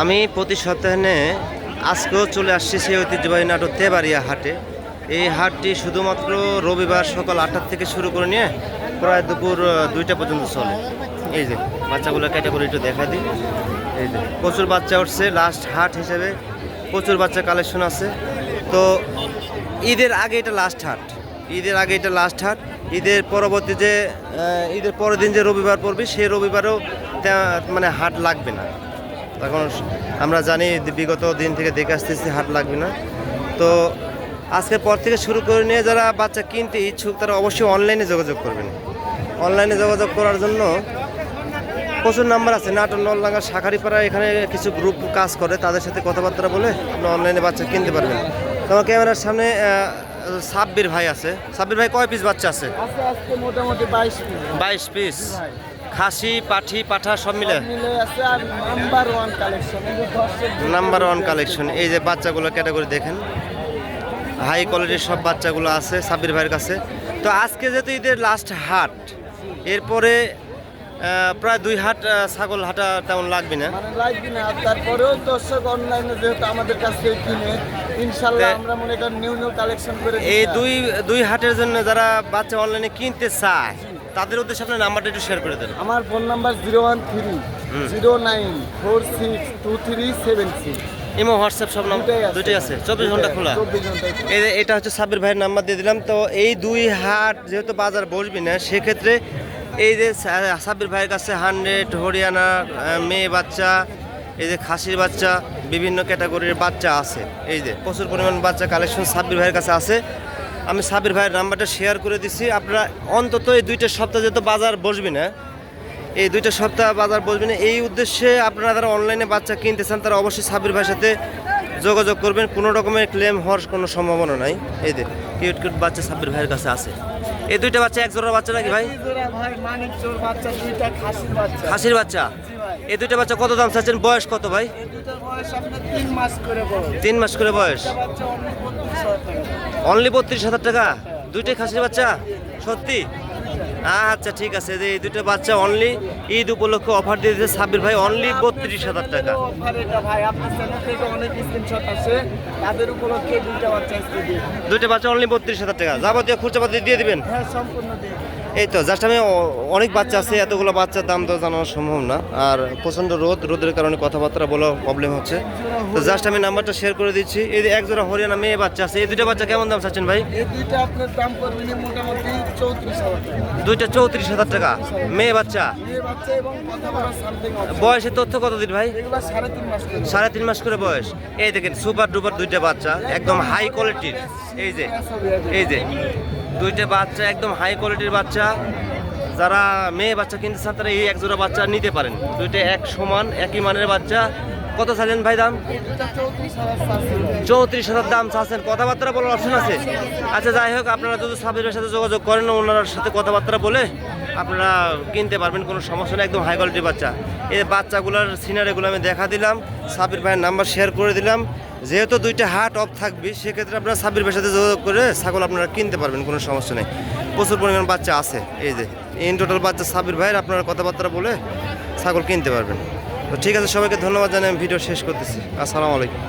আমি প্রতি সপ্তাহে আজকেও চলে আসছি সেই ঐতিহ্যবাহী নাটক তেবাড়িয়া হাটে। এই হাটটি শুধুমাত্র রবিবার সকাল আটটার থেকে শুরু করে নিয়ে প্রায় দুপুর দুইটা পর্যন্ত চলে। এই যে বাচ্চাগুলো ক্যাটাগরি একটু দেখা দিই। এই যে, প্রচুর বাচ্চা উঠছে। লাস্ট হাট হিসেবে প্রচুর বাচ্চা কালেকশন আছে। তো ঈদের আগে এটা লাস্ট হাট। ঈদের আগে এটা লাস্ট হাট। ঈদের পরবর্তী যে ঈদের পরের দিন যে রবিবার পড়বে, সেই রবিবারেও মানে হাট লাগবে না। তখন আমরা জানি বিগত দিন থেকে দেখে আসতেছি হাট লাগবে না। তো আজকের পর থেকে শুরু করে নিয়ে যারা বাচ্চা কিনতে ইচ্ছুক তারা অবশ্যই অনলাইনে যোগাযোগ করবেন। অনলাইনে যোগাযোগ করার জন্য প্রচুর নাম্বার আছে। নাটোর নলডাঙ্গা শাখারিপাড়া এখানে কিছু গ্রুপ কাজ করে। তাদের সাথে কথাবার্তা বলে আপনি অনলাইনে বাচ্চা কিনতে পারবেন। তোমার ক্যামেরার সামনে সাব্বির ভাই আছে। সাব্বির ভাই কয় পিস বাচ্চা আছে? মোটামুটি বাইশ বাইশ পিস খাসি পাঠি পাঠা সব মিলে? নাম্বার ওয়ান কালেকশন এই যে নাম্বার ওয়ান কালেকশন এই যে বাচ্চাগুলো ক্যাটাগরি দেখেন। হাই কোয়ালিটির সব বাচ্চাগুলো আছে সাব্বির ভাইয়ের কাছে। তো আজকে যেহেতু ঈদের লাস্ট হাট এরপরে প্রায় দুই হাট ছাগল হাটা তেমন লাগবে না। মানে লাগবে না তারপরেও দর্শক অনলাইনে যেহেতু আমাদের কাছ থেকে কিনে ইনশাল্লাহ আমরা মনে করেন নিউ নিউ কালেকশন করে এই দুই দুই হাটের জন্য যারা বাচ্চা অনলাইনে কিনতে চায় তাদের উদ্দেশ্যে আপনার নাম্বারটা একটু শেয়ার করে দেন। আমার phone number zero one three zero nine four six two three seven six imo WhatsApp সব নাম্বার দুটোই আছে। চব্বিশ ঘণ্টা খোলা। এটা হচ্ছে সাব্বির ভাইয়ের নাম্বার দিয়ে দিলাম। তো এই দুই হাট যেহেতু বাজার বসবি না সেক্ষেত্রে এই যে সা- সাব্বির ভাইয়ের কাছে হান্ড্রেড হরিয়ানা মেয়ে বাচ্চা এই যে খাসির বাচ্চা বিভিন্ন ক্যাটাগরির বাচ্চা আছে। এই যে প্রচুর পরিমাণ বাচ্চা কালেকশন সাব্বির ভাইয়ের কাছে আছে। আমি সাবির ভাইয়ের নাম্বারটা শেয়ার করে দিছি। আপনারা অন্তত এই দুইটা সপ্তাহ যেহেতু বাজার বসবি না এই দুইটা সপ্তাহ বাজার বসবি না এই উদ্দেশ্যে আপনারা যারা অনলাইনে বাচ্চা কিনতে চান তারা অবশ্যই সাবির ভাইয়ের সাথে যোগাযোগ করবেন। কোনো রকমের ক্লেম হওয়ার কোনো সম্ভাবনা নাই। এই যে কিউট কিউট বাচ্চা সাবির ভাইয়ের কাছে আছে। এই দুইটা বাচ্চা এক জোড়া বাচ্চা নাকি ভাই? খাসির বাচ্চা। এই দুইটা বাচ্চা কত দাম চাচ্ছেন? বয়স কত ভাই? তিন মাস করে বয়স। অনলি বত্রিশ হাজার টাকা? দুইটাই খাসির বাচ্চা? সত্যি? আচ্ছা ঠিক আছে। যে এই দুটো বাচ্চা অনলি ঈদ উপলক্ষে অফার দিয়ে দিয়েছে সাব্বির ভাই। অনলি বত্রিশ হাজার টাকা। দুইটা বাচ্চা অনলি বত্রিশ হাজার টাকা। যাবতীয় খুচরা দিয়ে দিবেন? হ্যাঁ সম্পূর্ণ এই তো জাস্ট আমি অনেক বাচ্চা আছে এতগুলো বাচ্চার দাম তো জানানো সম্ভব না। আর প্রচণ্ড রোদ রোদের কারণে কথাবার্তা বলা প্রবলেম হচ্ছে। তো জাস্ট আমি নাম্বারটা শেয়ার করে দিচ্ছি। এই এক জোড়া হরিয়ানা মেয়ে বাচ্চা আছে এই দুটো বাচ্চা কেমন দাম চাচ্ছেন ভাই? দুইটা চৌত্রিশ হাজার টাকা। দুইটা মেয়ে বাচ্চা? বয়সের তথ্য কত দিন ভাই সাড়ে তিন মাস করে। বয়স। এই দেখেন সুপার ডুপার দুইটা বাচ্চা একদম হাই কোয়ালিটির এই যে এই যে। দুইটা বাচ্চা, একদম হাই কোয়ালিটির বাচ্চা। যারা মেয়ে বাচ্চা কিনতে চান, তারা এই এক জোড়া বাচ্চা নিতে পারেন। দুইটা এক সমান, একই মানের বাচ্চা। কত চাইলেন ভাই দাম? চৌত্রিশ হাজার দাম চাচ্ছেন। কথাবার্তা বলার অপশন আছে? আচ্ছা যাই হোক, আপনারা যদি সাবিরের সাথে যোগাযোগ করেন ওনার সাথে কথাবার্তা বলে আপনারা কিনতে পারবেন, কোনো সমস্যা নেই, একদম হাই কোয়ালিটির বাচ্চা। এই বাচ্চাগুলোর সিনারিগুলো আমি দেখা দিলাম, সাবির ভাইয়ের নাম্বার শেয়ার করে দিলাম। যেহেতু দুইটা হাট অফ থাকবে, সেক্ষেত্রে আপনারা সাবির ভাইয়ের যোগাযোগ করে ছাগল আপনারা কিনতে পারবেন, কোনো সমস্যা নেই। প্রচুর পরিমাণ বাচ্চা আছে, এই যে ইন টোটাল বাচ্চা সাবির ভাইয়ের, আপনারা কথাবার্তা বলে ছাগল কিনতে পারবেন। তো ঠিক আছে, সবাইকে ধন্যবাদ জানাই, আমি ভিডিও শেষ করতেছি। আসসালামু আলাইকুম।